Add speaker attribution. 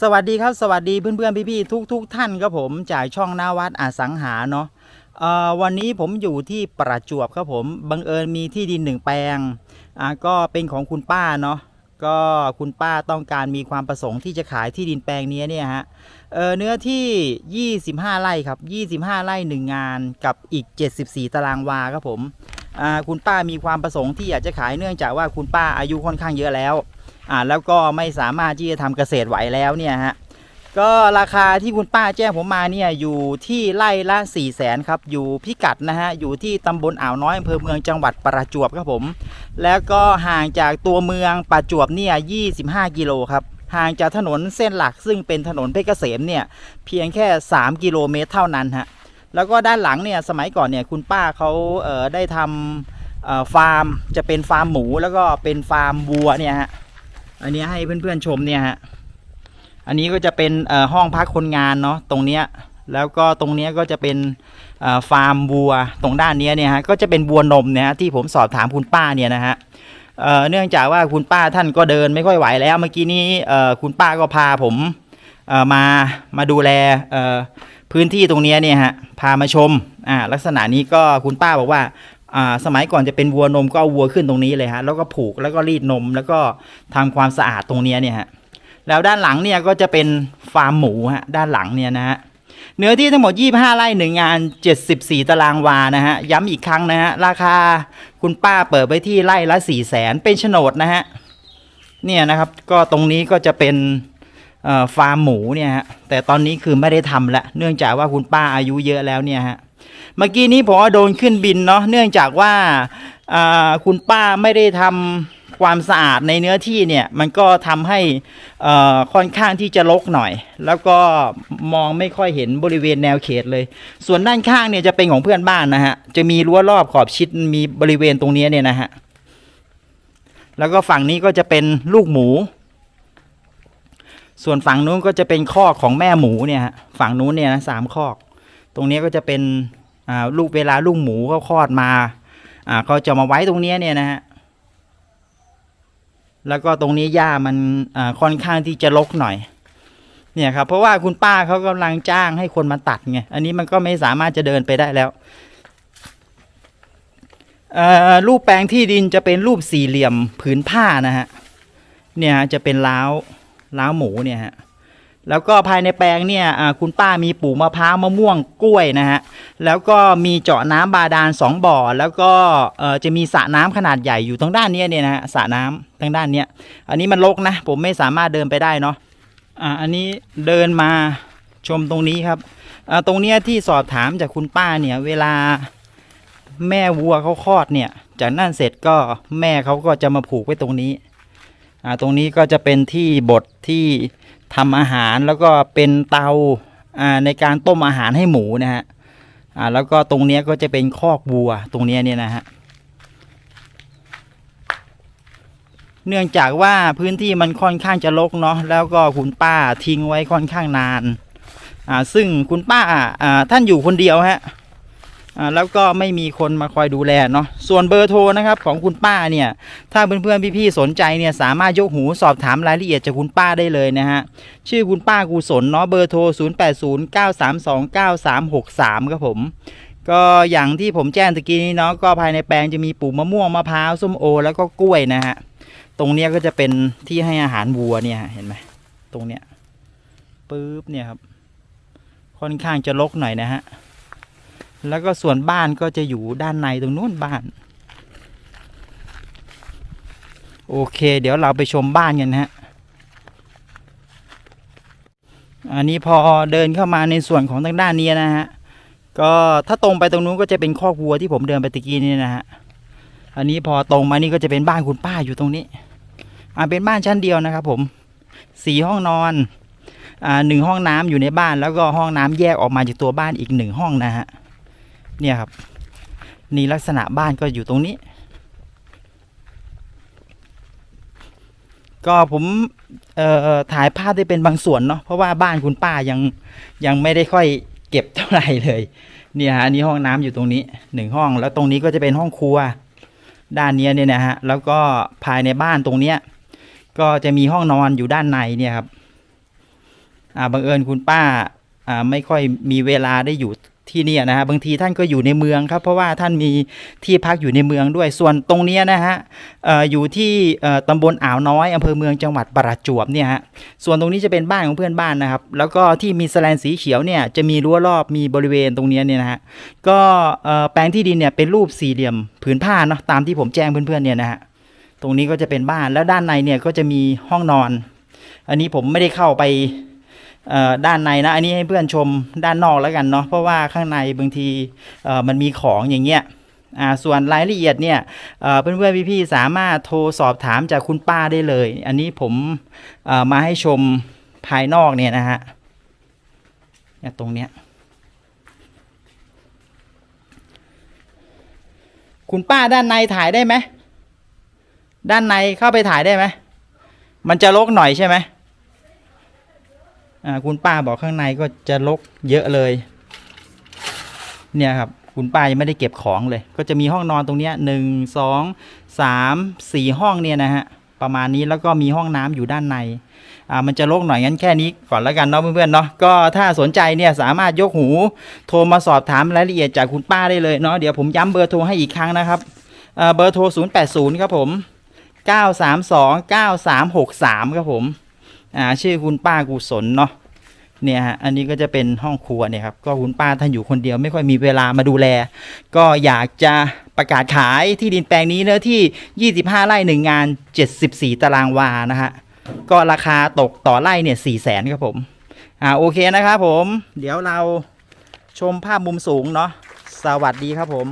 Speaker 1: สวัสดีครับสวัสดีเพื่อนๆพี่ๆทุกๆท่านครับผมจากช่องนาวัดอสังหาเนาะวันนี้ผมอยู่ที่ประจวบครับผมบังเอิญมีที่ดินหนึ่งแปลงก็เป็นของคุณป้าเนาะก็คุณป้าต้องการมีความประสงค์ที่จะขายที่ดินแปลงนี้เนี่ยฮะเเนื้อที่ 25 ไร่ครับ 25 ไร่หนึ่งงานกับอีก 74 ตารางวาครับผมคุณป้ามีความประสงค์ที่อยากจะขายเนื่องจากว่าคุณป้าอายุค่อนข้างเยอะแล้ว อ่าแล้วก็ไม่สามารถที่จะทำเกษตรไหวแล้วเนี่ยฮะก็ราคาที่คุณป้าแจ้งผมมาเนี่ยอยู่ที่ไร่ละ4ี่แสนครับอยู่พิกัดนะฮะอยู่ที่ตำบลอ่าวน้อยอำเภอเมืองจังหวัดประจวบครับผม แล้วก็ห่างจากตัวเมืองประจวบเนี่ย25 กิโลครับห่างจากถนนเส้นหลักซึ่งเป็นถนนเพชรเกษมเนี่ยเพียงแค่ 3 กิโลเมตรเท่านั้นฮะแล้วก็ด้านหลังเนี่ยสมัยก่อนเนี่ยคุณป้าเขาเอ่อได้ทำฟาร์มจะเป็นฟาร์มหมูแล้วก็เป็นฟาร์มวัวเนี่ยฮะ อันนี้ให้เพื่อนๆชมเนี่ยฮะ อันนี้ก็จะเป็นห้องพักคนงานเนาะตรงเนี้ย แล้วก็ตรงเนี้ยก็จะเป็นฟาร์มวัวตรงด้านเนี้ยเนี่ยฮะก็จะเป็นวัวนมเนี่ยฮะที่ผมสอบถามคุณป้าเนี่ยนะฮะเเนื่องจากว่าคุณป้าท่านก็เดินไม่ค่อยไหวแล้วเมื่อกี้นี้คุณป้าก็พาผมมามาดูแลพื้นที่ตรงเนี้ยเนี่ยฮะพามาชมอ่าลักษณะนี้ก็คุณป้าบอกว่า อ่าสมัยก่อนจะเป็นวัวนมก็เอาวัวขึ้นตรงนี้เลยฮะแล้วก็ผูกแล้วก็รีดนมแล้วก็ทำความสะอาดตรงเนี้ยเนี่ยฮะแล้วด้านหลังเนี่ยก็จะเป็นฟาร์มหมูฮะด้านหลังเนี่ยนะฮะเนื้อที่ทั้งหมด 25 ไร่หนึ่งงาน 74 ตารางวานะฮะ ย้ำอีกครั้งนะฮะ ราคาคุณป้าเปิดไปที่ไร่ละ 4 0 0แสนเป็นโฉนดนะฮะ เนี่ยนะครับ ก็ตรงนี้ก็จะเป็นอ่อฟาร์มหมูเนี่ยฮะ แต่ตอนนี้คือไม่ได้ทำละ เนื่องจากว่าคุณป้าอายุเยอะแล้วเนี่ยฮะ เมื่อกี้นี้ผมว่าโดนขึ้นบินเนาะเนื่องจากว่าคุณป้าไม่ได้ทำความสะอาดในเนื้อที่เนี่ยมันก็ทำให้ค่อนข้างที่จะรกหน่อย แล้วก็มองไม่ค่อยเห็นบริเวณแนวเขตเลย ส่วนด้านข้างเนี่ยจะเป็นของเพื่อนบ้านนะฮะจะมีรั้วรอบขอบชิดมีบริเวณตรงนี้เนี่ยนะฮะแล้วก็ฝั่งนี้ก็จะเป็นลูกหมู ส่วนฝั่งนู้นก็จะเป็นคอกของแม่หมูเนี่ยฮะฝั่งนู้นเนี่ยนะสามคอก ตรงนี้ก็จะเป็น ลูกเวลาลูกหมูเขาคลอดมาอ่าเขาจะมาไว้ตรงนี้เนี่ยนะฮะแล้วก็ตรงนี้หญ้ามันอ่าค่อนข้างที่จะรกหน่อย เนี่ยครับ เพราะว่าคุณป้าเขากำลังจ้างให้คนมาตัดไงอันนี้มันก็ไม่สามารถจะเดินไปได้แล้วรูปแปลงที่ดินจะเป็นรูปสี่เหลี่ยมผืนผ้านะฮะเนี่ยจะเป็นล้าวล้าวหมูเนี่ยฮะ แล้วก็ภายในแปลงเนี่ยคุณป้ามีปลูกมะพร้าวมะม่วงกล้วยนะฮะ แล้วก็มีเจาะน้ำบาดาลสองบ่อ แล้วก็จะมีสระน้ำขนาดใหญ่อยู่ตรงด้านนี้เนี่ยนะฮะสระน้ำทางด้านเนี้ย อันนี้มันรกนะ ผมไม่สามารถเดินไปได้เนาะอ่าอันนี้เดินมาชมตรงนี้ครับอ่าตรงเนี้ยที่สอบถามจากคุณป้าเนี่ยเวลาแม่วัวเขาคลอดเนี่ย จากนั่นเสร็จก็แม่เขาก็จะมาผูกไว้ตรงนี้อ่าตรงนี้ก็จะเป็นที่บดที่ ทำอาหารแล้วก็เป็นเตาในการต้มอาหารให้หมูนะฮะอ่าแล้วก็ตรงนี้ก็จะเป็นคอกวัวตรงนี้เนี่ยนะฮะเนื่องจากว่าพื้นที่มันค่อนข้างจะรกเนาะแล้วก็คุณป้าทิ้งไว้ค่อนข้างนาน อ่าซึ่งคุณป้าอ่าท่านอยู่คนเดียวฮะ อ่าแล้วก็ไม่มีคนมาคอยดูแลเนาะส่วนเบอร์โทรนะครับของคุณป้าเนี่ย ถ้าเพื่อนๆพี่ๆสนใจเนี่ยสามารถยกหูสอบถามรายละเอียดจากคุณป้าได้เลยนะฮะชื่อคุณป้ากุศลเนาะเบอร์โทร 0809329363ครับผมก็อย่างที่ผมแจ้งตะกี้นี้เนาะก็ภายในแปลงจะมีปลูกมะม่วงมะพร้าวส้มโอ แล้วก็กล้วยนะฮะตรงเนี้ยก็จะเป็นที่ให้อาหารวัวเนี่ยเห็นไหมตรงเนี้ยปึ๊บเนี่ยครับค่อนข้างจะรกหน่อยนะฮะ แล้วก็ส่วนบ้านก็จะอยู่ด้านในตรงนู้นบ้าน โอเค เดี๋ยวเราไปชมบ้านกันนะฮะ อันนี้พอเดินเข้ามาในส่วนของทางด้านนี้นะฮะ ก็ถ้าตรงไปตรงนู้นก็จะเป็นคอกวัวที่ผมเดินไปตะกี้นี่นะฮะ อันนี้พอตรงมานี่ก็จะเป็นบ้านคุณป้าอยู่ตรงนี้ อ่าเป็นบ้านชั้นเดียวนะครับผม สี่ห้องนอน อ่าหนึ่งห้องน้ำอยู่ในบ้านแล้วก็ห้องน้ำแยกออกมาจากตัวบ้านอีกหนึ่งห้องนะฮะ เนี่ยครับ นี่ลักษณะบ้านก็อยู่ตรงนี้ ก็ผมเอ่อถ่ายภาพได้เป็นบางส่วนเนาะเพราะว่าบ้านคุณป้ายังยังไม่ได้ค่อยเก็บเท่าไหร่เลยเนี่ยฮะนนี้ห้องน้ำอยู่ตรงนี้หนึ่งห้อง แล้วตรงนี้ก็จะเป็นห้องครัว ด้านนี้เนี่ยนะฮะแล้วก็ภายในบ้านตรงเนี้ยก็จะมีห้องนอนอยู่ด้านในเนี่ยครับอ่าบังเอิญคุณป้าอ่าไม่ค่อยมีเวลาได้อยู่ ที่นี่นะฮะบางทีท่านก็อยู่ในเมืองครับ เพราะว่าท่านมีที่พักอยู่ในเมืองด้วยส่วนตรงนี้นะฮะออยู่ที่ตำบลอ่าวน้อยอำเภอเมืองจังหวัดประจวบเนี่ยฮะส่วนตรงนี้จะเป็นบ้านของเพื่อนบ้านนะครับ แล้วก็ที่มีแสแลนสีเขียวเนี่ยจะมีรั้วรอบมีบริเวณตรงนี้เนี่ยนะฮะก็แปลงที่ดินเนี่ยเป็นรูปสี่เหลี่ยมผืนผ้าเนาะตามที่ผมแจ้งเพื่อนๆเนี่ยนะฮะตรงนี้ก็จะเป็นบ้านแล้วด้านในเนี่ยก็จะมีห้องนอน อันนี้ผมไม่ได้เข้าไป ด้านในนะ อันนี้ให้เพื่อนชมด้านนอกแล้วกันเนาะเพราะว่าข้างในบางทีมันมีของอย่างเงี้ยส่วนรายละเอียดเนี่ยเอ่อนเพื่อนๆพี่ๆสามารถโทรสอบถามจากคุณป้าได้เลย อันนี้ผมมาให้ชมภายนอกเนี่ยนะฮะเนี่ยตรงเนี้ยคุณป้าด้านในถ่ายได้ไหม ด้านในเข้าไปถ่ายได้ไหม มันจะรกหน่อยใช่ไหม คุณป้าบอกข้างในก็จะรกเยอะเลย เนี่ยครับคุณป้ายังไม่ได้เก็บของเลย ก็จะมีห้องนอนตรงเนี้ยหนึ่งสองสามสี่ห้องเนี่ยนะฮะประมาณนี้แล้วก็มีห้องน้ำอยู่ด้านในอ่ามันจะรกหน่อยงั้นแค่นี้ก่อนแล้วกันเนาะเพื่อนๆเนาะก็ถ้าสนใจเนี่ยสามารถยกหูโทรมาสอบถามรายละเอียดจากคุณป้าได้เลยเนาะเดี๋ยวผมย้ำเบอร์โทรให้อีกครั้งนะครับอ่อเบอร์โทร 080 ครับผม 932 9363 ครับผม อ่าชื่อคุณป้ากุศลเนาะเนี่ยฮะอันนี้ก็จะเป็นห้องครัวเนี่ยครับก็คุณป้าท่านอยู่คนเดียวไม่ค่อยมีเวลามาดูแล ก็อยากจะประกาศขายที่ดินแปลงนี้เนื้อที่ 25 ไร่หนึ่งงาน 74 ตารางวานะฮะก็ราคาตกต่อไร่เนี่ย4แสนครับผมอ่าโอเคนะครับผม เดี๋ยวเราชมภาพมุมสูงเนาะสวัสดีครับผม